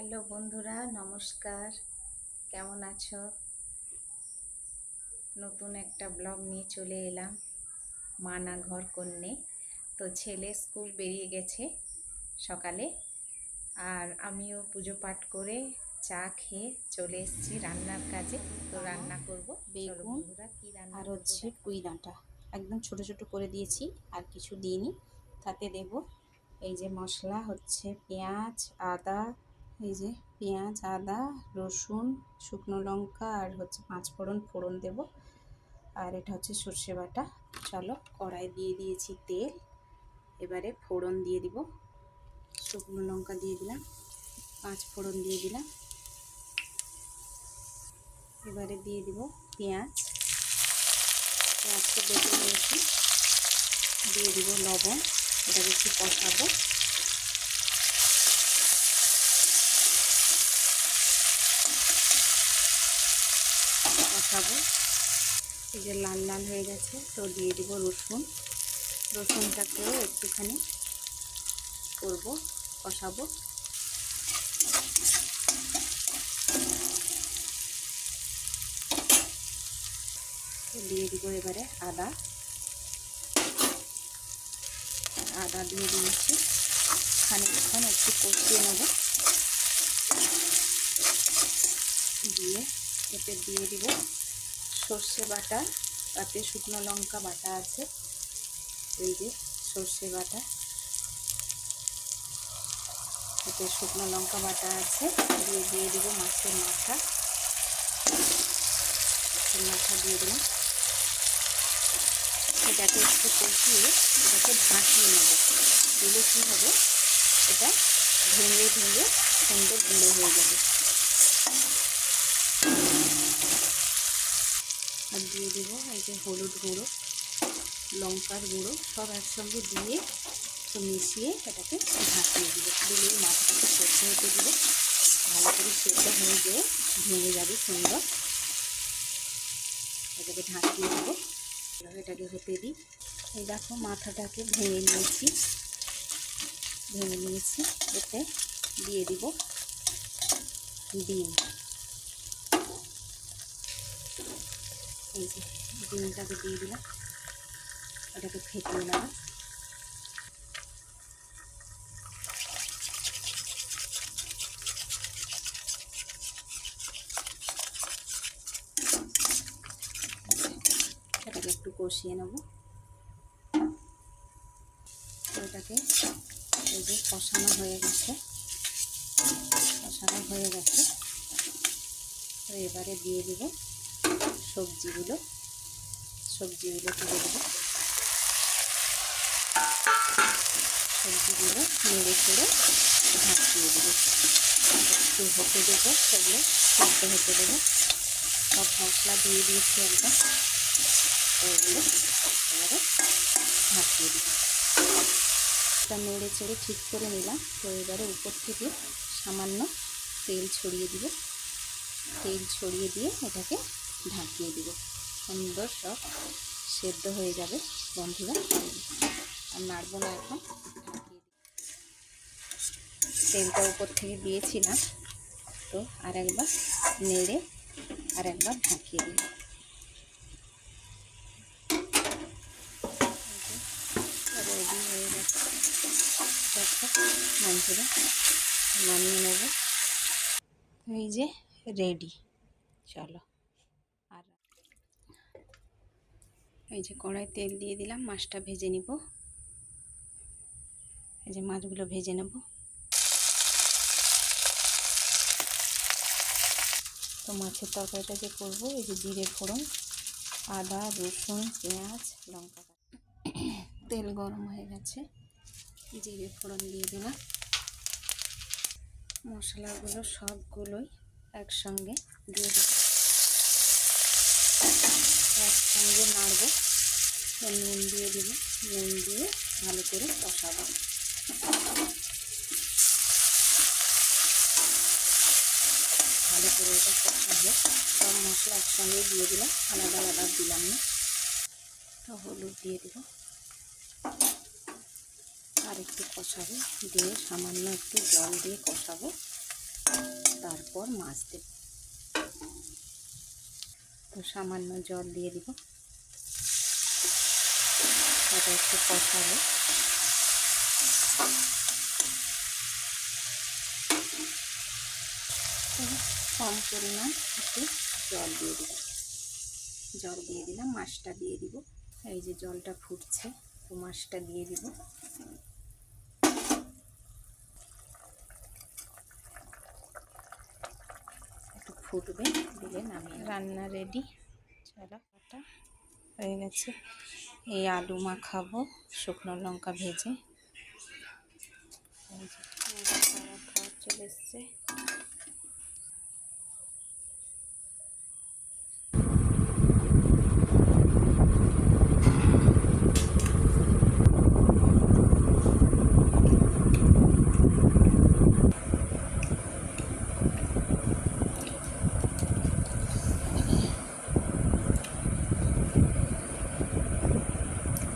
Hello বন্ধুরা নমস্কার। কেমন আছো? নতুন একটা ব্লগ নিয়ে চলে এলাম মানা ঘর কন্যে। তো ছেলে স্কুল বেরিয়ে গেছে সকালে আর আমিও পুজো পাঠ করে চা খেয়ে চলে এসেছি রান্নার কাজে। তো রান্না করব। বেগুন বন্ধুরা কি রান্না আর হচ্ছে। পুঁই ডাঁটা। একদম ছোট ছোট করে দিয়েছি আর কিছু দিইনি। তাতে দেব এই যে মশলা হচ্ছে পেঁয়াজ আদা এই যে পেঁয়াজ, আদা, রসুন, শুকনো লঙ্কা আর হচ্ছে পাঁচ ফোড়ন ফোড়ন দেব। আর এটা হচ্ছে সর্ষে বাটা। চলো কড়াই দিয়ে দিয়েছি তেল। এবারে ফোড়ন দিয়ে দিব। শুকনো লঙ্কা দিয়ে দিলাম। পাঁচ ফোড়ন দিয়ে দিলাম। এবারে দিয়ে দিব পেঁয়াজ। পেঁয়াজকে বেটে নিয়েছি। দিয়ে দিব লবণ। এটা একটু কষাবো। কষাবো এই যে লাল লাল হয়ে গেছে, তো দিয়ে দিব রসুন। রসুনটাকেও একটুখানি করব, কষাবো। দিয়ে দিব এবারে আদা। আদা দিয়ে দিয়েছি। খানিকক্ষণ একটু কষিয়ে নেব। দিয়ে এতে দিয়ে দিব সর্ষে বাটা, তাতে শুকনো লঙ্কা বাটা আছে। এই যে সর্ষে বাটা। এতে শুকনো লঙ্কা বাটা আছে। দিয়ে দিয়ে দিব মাছের মাথা। মাথা দিয়ে দিলাম এটাকে একটু কষিয়ে এটাকে ঢাকিয়ে নেব। দিলে কী হবে? এটা ভেঙে ভেঙে সুন্দর গুঁড়ো হয়ে যাবে আর দিয়ে দেবো, এই যে হলুদ গুঁড়ো, লঙ্কার গুঁড়ো, সব একসঙ্গে দিয়ে মিশিয়ে এটাকে ঢাকিয়ে দিব। দিলেই মাথাটাকে সেদ্ধ হতে দেবো। ভালো করে সেদ্ধ হয়ে গিয়ে ভেঙে যাবে সুন্দর। এটাকে ঢাকিয়ে দেবো। এটাকে হতে দিই। এই দেখো মাথাটাকে ভেঙে নিয়েছি। ভেঙে নিয়েছি। এতে দিয়ে দিব ডিম। এই যে ডিমটাকে দিয়ে দিলাম। এটাকে ফেটিয়ে নেব। এটাকে একটু কষিয়ে নেব। এটাকে এই যে কষানো হয়ে গেছে। কষানো হয়ে গেছে। তো এবারে দিয়ে দিব। সবজিগুলো সবজিগুলো তুলে দেবো। সবজিগুলো নেড়ে চেড়ে ঢাকিয়ে দেবো। একটু হতে দেবো, সেগুলো সেদ্ধ হতে দেবো। সব মশলা দিয়ে দিয়েছি একদম ওগুলো এবারে ঢাকিয়ে দেবো। এটা নেড়ে চেড়ে ঠিক করে নিলাম। তো এবারে উপর থেকে সামান্য তেল ছড়িয়ে দিব। তেল ছড়িয়ে দিয়ে এটাকে ঢাকিয়ে দিব। সুন্দর সব সেদ্ধ হয়ে যাবে বন্ধুরা। আর নাড়বো না এখন তেলটা উপর থেকে দিয়েছিলাম, তো আর একবার নেড়ে আর একবার ঢাকিয়ে দিই রেডি হয়ে গেছে। বন্ধুরা, নামিয়ে নেব। এই যে রেডি, চলো আর এই যে কড়াই তেল দিয়ে দিলাম, মাছটা ভেজে নিব। এই যে মাছগুলো ভেজে নেব। তো মাছের তরকারিটা যে করব, এই যে জিরে ফোড়ন, আদা, রসুন, পেঁয়াজ, লঙ্কা তেল গরম হয়ে গেছে। জিরে ফোড়ন দিয়ে দিলাম। মশলাগুলো সবগুলোই একসঙ্গে দিয়ে দেবো একসঙ্গে নাড়বো। নুন দিয়ে দিব। নুন দিয়ে ভালো করে কষাবো। ভালো করে এটা কষাবো। সব মশলা একসঙ্গে দিয়ে দিলাম। আলাদা আলাদা দিলাম না। তো হলুদ দিয়ে দিব আর একটু কষাবো। দিয়ে সামান্য একটু জল দিয়ে কষাবো। তারপর মাছ দেব। তো সামান্য জল দিয়ে দিব। এটা একটু কষাবো। কম পরিমাণ একটু জল দিয়ে দিব। জল দিয়ে দিলাম, মাছটা দিয়ে দিব। এই যে জলটা ফুটছে, তো মাছটা দিয়ে দিব একটু ফুটবে দিলে নামিয়ে রান্না রেডি চলো কাটা হয়ে গেছে। এই আলু মাখাবো, শুকনো লঙ্কা ভেজে। চলে এসছে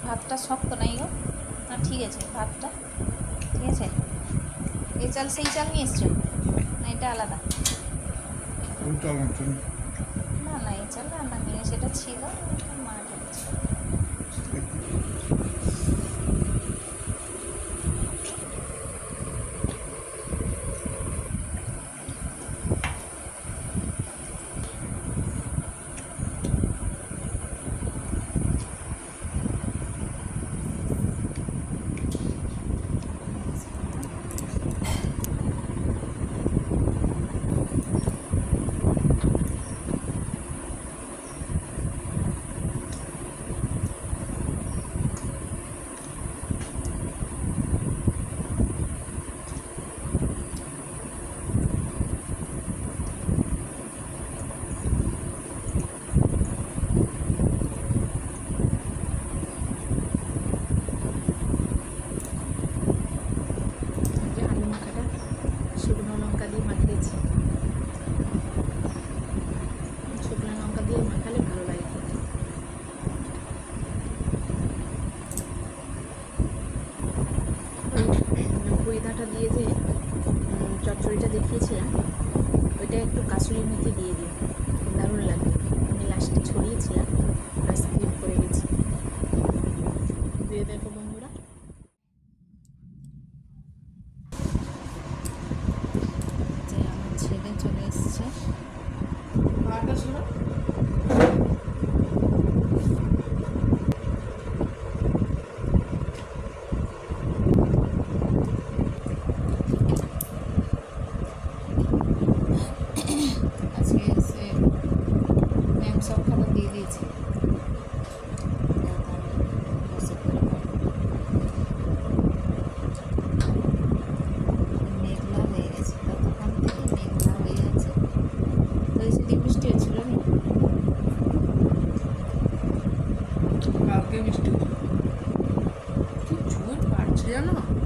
ভাতটা শক্ত নাই গো না ঠিক আছে ভাতটা ঠিক আছে? এই চাল সেই চাল নিয়ে এসছো? না এটা আলাদা? না না এই চাল রান্না নিয়ে সেটা ছিল মা রেখেছে। যে আলু মাখাটা শুকনো লঙ্কা দিয়ে মাখিয়েছি শুকনো লঙ্কা দিয়ে মাখালে ভালো লাগে খেতে ওই পুঁইদাটা দিয়ে যে উম, চচ্চড়িটা দেখিয়েছিলাম ওইটা একটু 真的吗